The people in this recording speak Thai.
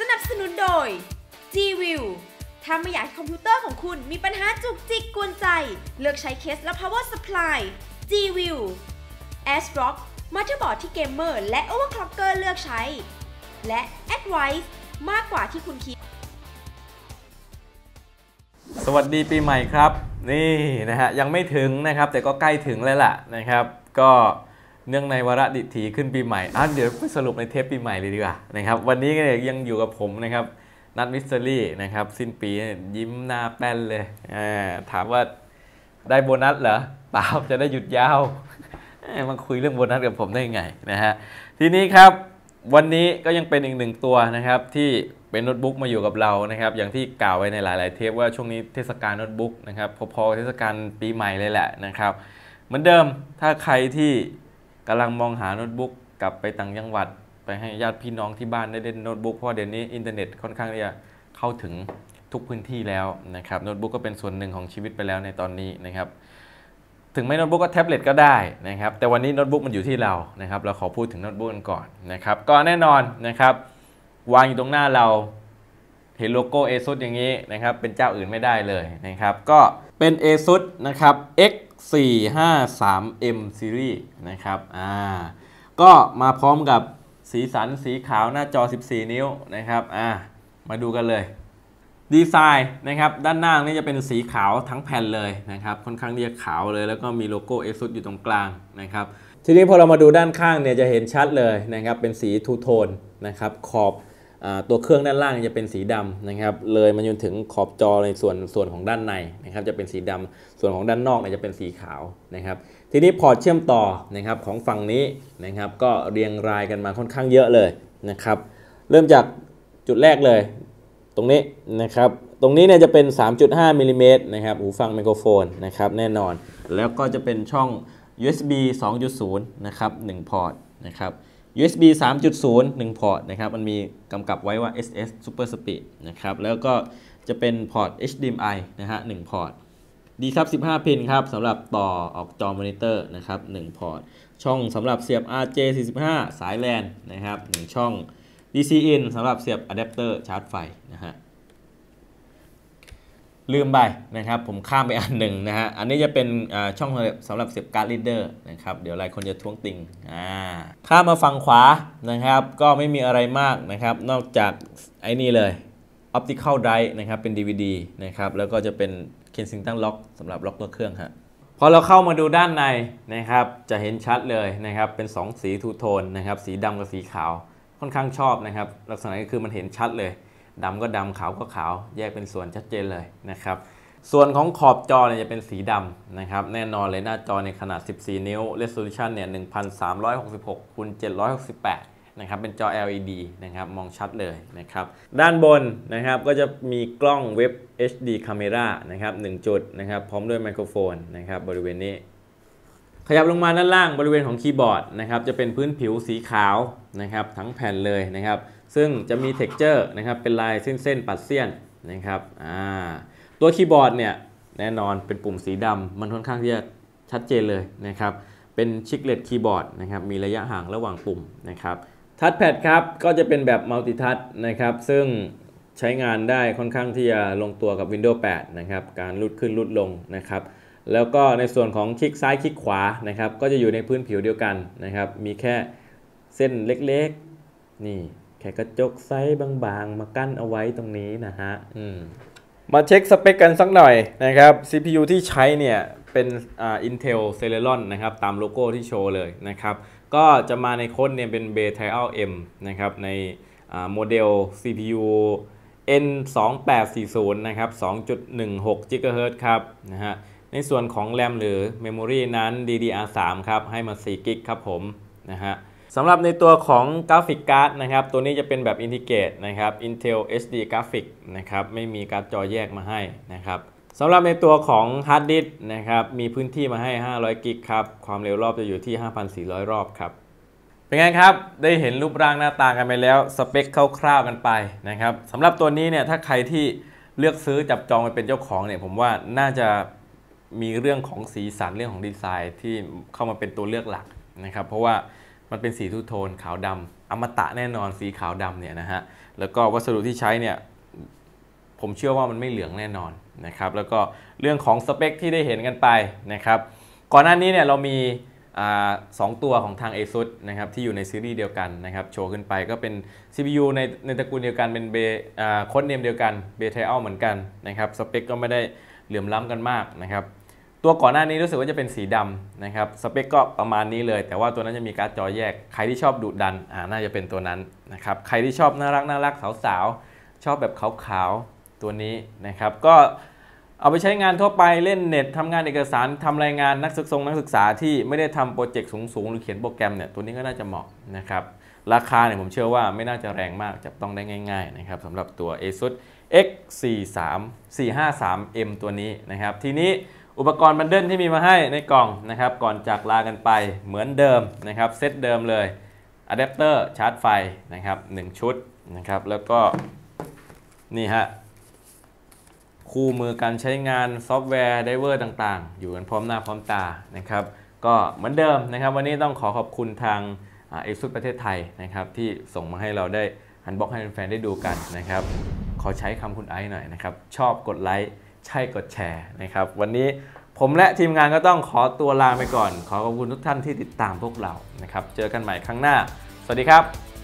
สนับสนุนโดย G-View ถ้าไม่อยากคอมพิวเตอร์ของคุณมีปัญหาจุกจิกกวนใจ เลือกใช้เคสและ power supply G-View ASRock มาเตอร์บอร์ดที่เกมเมอร์และ overclocker เลือกใช้ และ Advice มากกว่าที่คุณคิด สวัสดีปีใหม่ครับ นี่นะฮะยังไม่ถึงนะครับ แต่ก็ใกล้ถึงแล้วล่ะนะครับ ก็ เนื่องในวาระดิถีขึ้นปีใหม่อะเดี๋ยวไปสรุปในเทปปีใหม่เลยดีกว่านะครับวันนี้เนี่ยยังอยู่กับผมนะครับนัดมิสเตอรี่นะครับสิ้นปียิ้มหน้าแป้นเลยถามว่าได้โบนัสเหรอเปล่าจะได้หยุดยาวมาคุยเรื่องโบนัสกับผมได้ไงนะฮะทีนี้ครับวันนี้ก็ยังเป็นอีกหนึ่งตัวนะครับที่เป็นโน้ตบุ๊กมาอยู่กับเรานะครับอย่างที่กล่าวไว้ในหลาย ๆ เทปว่าช่วงนี้เทศกาลโน้ตบุ๊กนะครับพอๆเทศกาลปีใหม่เลยแหละนะครับ เหมือนเดิมถ้าใครที่ กำลังมองหาโน้ตบุ๊กกลับไปต่างจังหวัด ไปให้ญาติพี่น้องที่บ้านได้เล่นโน้ตบุ๊กเพราะเดี๋ยวนี้อินเทอร์เน็ตค่อนข้างที่จะเข้าถึงทุกพื้นที่แล้วนะครับโน้ตบุ๊กก็เป็นส่วนหนึ่งของชีวิตไปแล้วในตอนนี้นะครับถึงไม่โน้ตบุ๊กก็แท็บเล็ตก็ได้นะครับแต่วันนี้โน้ตบุ๊กมันอยู่ที่เรานะครับเราขอพูดถึงโน้ตบุ๊กกันก่อนนะครับก็แน่นอนนะครับวางอยู่ตรงหน้าเรา เห็นโลโก้ ASUS อย่างนี้นะครับ เป็นเจ้าอื่นไม่ได้เลยนะครับ ก็เป็น ASUS นะครับ X453M Series นะครับอ่าก็มาพร้อมกับสีสันสีขาวหน้าจอ 14 นิ้วนะครับอ่ามาดูกันเลย ดีไซน์นะครับ ด้านหน้านี่จะเป็นสีขาวทั้งแผ่นเลยนะครับ ค่อนข้างที่จะขาวเลย แล้วก็มีโลโก้ ASUS อยู่ตรงกลางนะครับทีนี้พอเรามาดูด้านข้างเนี่ยจะเห็นชัดเลยนะครับ เป็นสีทูโทนนะครับขอบ ตัวเครื่องด้านล่างจะเป็นสีดำนะครับ เลยมาจนถึงขอบจอในส่วนส่วนของด้านในนะครับ จะเป็นสีดำส่วนของด้านนอกเนี่ยจะเป็นสีขาวนะครับ ทีนี้พอร์ตเชื่อมต่อนะครับของฝั่งนี้นะครับ ก็เรียงรายกันมาค่อนข้างเยอะเลยนะครับ เริ่มจากจุดแรกเลย ตรงนี้นะครับ ตรงนี้เนี่ยจะเป็น 3.5มิลลิเมตรนะครับหูฟังไมโครโฟนนะครับแน่นอน แล้วก็จะเป็นช่อง USB 2.0 นะครับ1พอร์ตนะครับ USB 3.0 1 พอร์ตนะครับ มันมีกำกับไว้ว่า SS Super Speed นะครับ แล้วก็จะเป็นพอร์ต HDMI นะฮะ1พอร์ต ดีครับ 15 พินครับสำหรับต่อออกจอมอนิเตอร์นะครับ1พอร์ต ช่องสำหรับเสียบ RJ45 สายแลนนะครับ1ช่อง DC in สำหรับเสียบอะแดปเตอร์ชาร์จไฟนะฮะ ลืมไปนะครับ ผมข้ามไปอันหนึ่งนะฮะ อันนี้จะเป็นช่องสำหรับเสียบการ์ดลีดเดอร์นะครับ เดี๋ยวหลายคนจะท้วงติงอ่าข้ามมาฝั่งขวานะครับ ก็ไม่มีอะไรมากนะครับ นอกจากไอ้นี่เลย Optical Drive นะครับ เป็น DVD นะครับ แล้วก็จะเป็น Kensington Lock สำหรับล็อกตัวเครื่องฮะพอเราเข้ามาดูด้านในนะครับ จะเห็นชัดเลยนะครับ เป็น 2 สีทูโทนนะครับ สีดำกับสีขาว ค่อนข้างชอบนะครับ ลักษณะก็คือมันเห็นชัดเลย ดำก็ดำขาวก็ขาว แยกเป็นส่วนชัดเจนเลยนะครับส่วนของขอบจอเนี่ยจะเป็นสีดำนะครับแน่นอนเลยหน้าจอในขนาด 14 นิ้ว resolution เนี่ย 1366คูณ768นะครับเป็นจอ LED นะครับมองชัดเลยนะครับด้านบนนะครับก็จะมีกล้องเว็บ HD Camera นะครับ1จุดนะครับพร้อมด้วยไมโครโฟนนะครับบริเวณนี้ ขยับลงมาด้านล่างบริเวณของคีย์บอร์ดนะครับจะเป็นพื้นผิวสีขาวนะครับทั้งแผ่นเลยนะครับ ซึ่งจะมี t e x t อร์นะครับเป็นลายเส้นๆปัดเสี้ยนนะครับอ่าตัวคีย์บอร์ดเนี่ยแน่นอนเป็นปุ่มสีดำมันค่อนข้างที่จะชัดเจนเลยนะครับเป็นชิคเลตคีย์บอร์ดนะครับมีระยะห่างระหว่างปุ่มนะครับทัชแพดครับก็จะเป็นแบบมัลติทัชนะครับซึ่งใช้งานได้ค่อนข้างที่จะลงตัวกับ Windows 8 นะครับ การลุดขึ้นลุดลงนะครับ แล้วก็ในส่วนของคลิกซ้ายคลิกขวานะครับ ก็จะอยู่ในพื้นผิวเดียวกันนะครับ มีแค่เส้นเล็กๆ นี่ ค่กระจกไซส์บางๆ มากั้นเอาไว้ตรงนี้นะฮะมาเช็คสเปคกันสักหน่อยนะครับ CPU ที่ใช้เนี่ยเป็นอ่า Intel Celeron นะครับ ตามโลโก้ที่โชว์เลยนะครับ ก็จะมาในโค้ดเนี่ยเป็น b e t a l M นะครับ ในโมเดล CPU N2840 นะครับ 2.16 GHz ครับนะฮะ ในส่วนของ RAM หรือ Memory นั้น DDR3 ครับ ให้มา 4 g b ครับผมนะฮะ สำหรับในตัวของกราฟิกการ์ดนะครับ ตัวนี้จะเป็นแบบอินทิเกรตนะครับ Intel HD Graphic นะครับ ไม่มีการ์ดจอแยกมาให้นะครับสำหรับในตัวของฮาร์ดดิสก์นะครับ มีพื้นที่มาให้ 500 กิกครับ ความเร็วรอบจะอยู่ที่ 5,400 รอบครับ เป็นไงครับ ได้เห็นรูปร่างหน้าตากันไปแล้ว สเปคคร่าวๆกันไปนะครับสำหรับตัวนี้เนี่ย ถ้าใครที่เลือกซื้อจับจองไปเป็นเจ้าของเนี่ย ผมว่าน่าจะมีเรื่องของสีสันเรื่องของดีไซน์ที่เข้ามาเป็นตัวเลือกหลักนะครับ เพราะว่า มันเป็นสีทูโทนขาวดำอมตะแน่นอนสีขาวดำเนี่ยนะฮะแล้วก็วัสดุที่ใช้เนี่ยผมเชื่อว่ามันไม่เหลืองแน่นอนนะครับแล้วก็เรื่องของสเปคที่ได้เห็นกันไปนะครับก่อนหน้านี้เนี่ยเรามีสองตัวของทาง ASUS นะครับที่อยู่ในซีรีส์เดียวกันนะครับโชว์ขึ้นไปก็เป็น CPU ในในตระกูลเดียวกันเป็นเบโค้ดเนมเดียวกันเบเทลเหมือนกันนะครับสเปคก็ไม่ได้เหลื่อมล้ำกันมากนะครับ ตัวก่อนหน้านี้รู้สึกว่าจะเป็นสีดำนะครับสเปคก็ประมาณนี้เลย แต่ว่าตัวนั้นจะมีการ์ดจอแยก ใครที่ชอบดุดันอ่าน่าจะเป็นตัวนั้นนะครับใครที่ชอบน่ารักน่ารักสาวๆ ชอบแบบขาวๆ ตัวนี้นะครับก็เอาไปใช้งานทั่วไปเล่นเน็ตทำงานเอกสารทำรายงานนักศึกษานักศึกษาที่ไม่ได้ทำโปรเจกต์สูงๆ หรือเขียนโปรแกรมเนี่ยตัวนี้ก็น่าจะเหมาะนะครับราคาเนี่ยผมเชื่อว่าไม่น่าจะแรงมากจับต้องได้ง่ายๆนะครับสำหรับตัว ASUS X43 453M ตัวนี้นะครับทีนี้ อุปกรณ์บันเดิลที่มีมาให้ในกล่องนะครับ ก่อนจากลากันไปเหมือนเดิมนะครับเซตเดิมเลยอะแดปเตอร์ชาร์จไฟนะครับ1ชุดนะครับ แล้วก็นี่ฮะคู่มือการใช้งานซอฟต์แวร์ไดเวอร์ต่างๆ อยู่กันพร้อมหน้าพร้อมตานะครับ ก็เหมือนเดิมนะครับ วันนี้ต้องขอขอบคุณทางเอซุประเทศไทยนะครับที่ส่งมาให้เราได้หันบล็อกให้แฟนๆได้ดูกันนะครับ ขอใช้คำคุณไอซ์หน่อยนะครับ ชอบกดไลค์ ใช่กดแชร์นะครับ วันนี้ผมและทีมงานก็ต้องขอตัวลาไปก่อน ขอขอบคุณทุกท่านที่ติดตามพวกเรานะครับ เจอกันใหม่ครั้งหน้า สวัสดีครับ